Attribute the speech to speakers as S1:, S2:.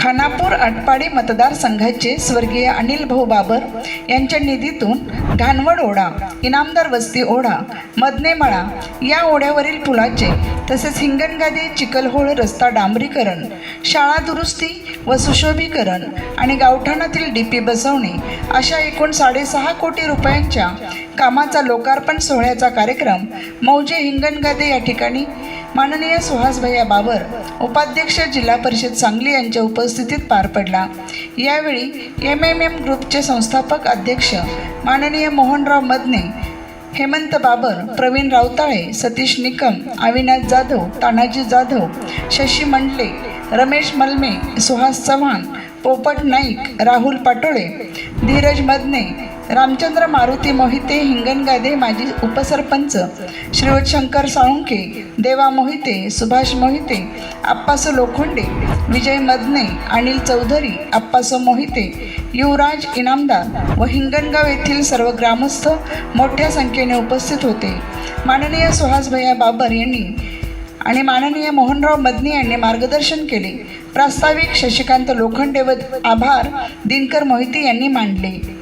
S1: खानापूर आटपाडी मतदारसंघाचे स्वर्गीय अनिल भाऊ बाबर यांच्या निधीतून घाणवड ओढा इनामदार वस्ती ओढा मदनेमळा या ओढ्यावरील पुलाचे तसेच हिंगणगादी चिखलहोळ रस्ता डांबरीकरण शाळा दुरुस्ती व सुशोभीकरण आणि गावठाणातील डी पी बसवणे अशा एकूण साडेसहा कोटी रुपयांच्या कामाचा लोकार्पण सोहळ्याचा कार्यक्रम मौजे हिंगणगादे या ठिकाणी. माननीय सुहासभैया बाबर उपाध्यक्ष जिल्हा परिषद सांगली यांच्या उपस्थितीत पार पडला. यावेळी एम एम एम ग्रुपचे संस्थापक अध्यक्ष माननीय मोहनराव मदने हेमंत बाबर प्रवीण रावताळे सतीश निकम अविनाश जाधव तानाजी जाधव शशी मंडले रमेश मलमे सुहास चव्हाण पोपट नाईक राहुल पाटोळे धीरज मदने रामचंद्र मारुती मोहिते हिंगणगादे माजी उपसरपंच श्रीवत शंकर साळुंके देवा मोहिते सुभाष मोहिते आप्पासो लोखंडे विजय मदने अनिल चौधरी आप्पासो मोहिते युवराज इनामदार व हिंगणगाव येथील सर्व ग्रामस्थ मोठ्या संख्येने उपस्थित होते. माननीय सुहासभैया बाबर यांनी आणि माननीय मोहनराव मदनी यांनी मार्गदर्शन केले. प्रास्ताविक शशिकांत लोखंडेवत आभार. दिनकर मोहिते यांनी मांडले.